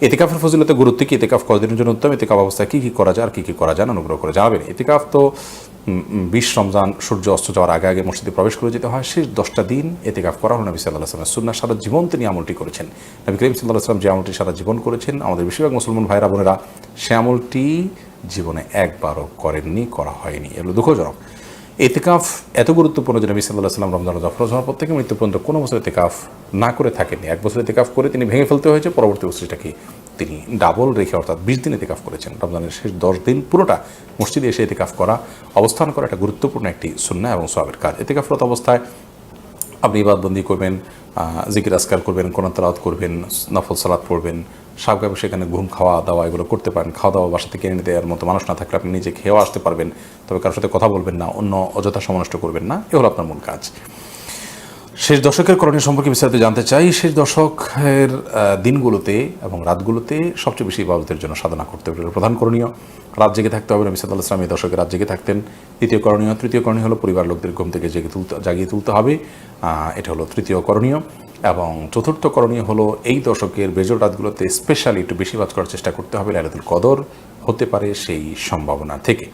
এতেকাফের ফজিলতে গুরুত্ব কি? এতেকাফ কদিনের জন্য উত্তম? এতেকাফ অবস্থায় কী? কী করা যায়? আর কী কী করা যায়? অনুগ্রহ করে জানাবেন। এতেকাফ তো বিশ রমজান, সূর্য অস্ত যাওয়ার আগে আগে মসজিদে প্রবেশ করে যেতে হয়। শেষ দশটা দিন এতেকাফ করা হলো নবী সাল্লাহ আসলামের সুন্না সারা জীবন তিনি আমলটি করেছেন। নবী করিম সাল্লাহ আসলাম যে আমলটি সারা জীবন করেছেন, আমাদের বেশিরভাগ মুসলমান ভাইরা বোনেরা সে আমলটি জীবনে একবারও করেননি, করা হয়নি। এগুলো দুঃখজনক। এতেকাফ এত গুরুত্বপূর্ণ যে নবী সাল্লাহ সাল্লাম রমজান জফর হওয়ার পর থেকে মৃত্যু পর্যন্ত কোনো বছর এতেকাফ না করে থাকেনি এক বছর এতেকাফ করে তিনি ভেঙে ফেলতে হয়েছে, পরবর্তী বছরটাকে তিনি ডাবল রেখে অর্থাৎ বিশ দিন এতেকাফ করেছেন। রমজানের শেষ দশ দিন পুরোটা মসজিদে এসে এতেকাফ করা, অবস্থান করা একটা গুরুত্বপূর্ণ একটি সুন্না এবং সবের কাজ। এতেকাফরত অবস্থায় আপনি ইবাদবন্দি করবেন জিকির আসকার করবেন কোরআন তালাওয়াত করবেন, নফল সালাদ পড়বেন স্বাভাবিক সেখানে ঘুম খাওয়া দাওয়া এগুলো করতে পারেন, খাওয়া দাওয়া বাসা থেকে এনে দেওয়ার মতো মানুষ না থাকলে আপনি নিজে খেয়েও আসতে পারবেন। তবে কারোর সাথে কথা বলবেন না, অন্য অযথা সমানষ্ট করবেন না, এ হলো আপনার মূল কাজ। শেষ দশকের করণীয় সম্পর্কে বিস্তারিত জানতে চাই। শেষ দশকের দিনগুলোতে এবং রাতগুলোতে সবচেয়ে বেশি ইবাদতের জন্য সাধনা করতে হবে প্রধান করণীয়। রাত জেগে থাকতে হবে। নবী ইসলাম এই দশকে রাত জেগে থাকতেন। দ্বিতীয় করণীয়, তৃতীয় করণীয় হলো পরিবার লোকদের ঘুম থেকে জেগে তুলতে, জাগিয়ে তুলতে হবে। এটা হলো তৃতীয় করণীয়। এবং চতুর্থ করণীয় হলো এই দশকের বেজর রাতগুলোতে স্পেশালি একটু বেশি বাজ করার চেষ্টা করতে হবে। লাইলাতুল কদর হতে পারে সেই সম্ভাবনা থেকে।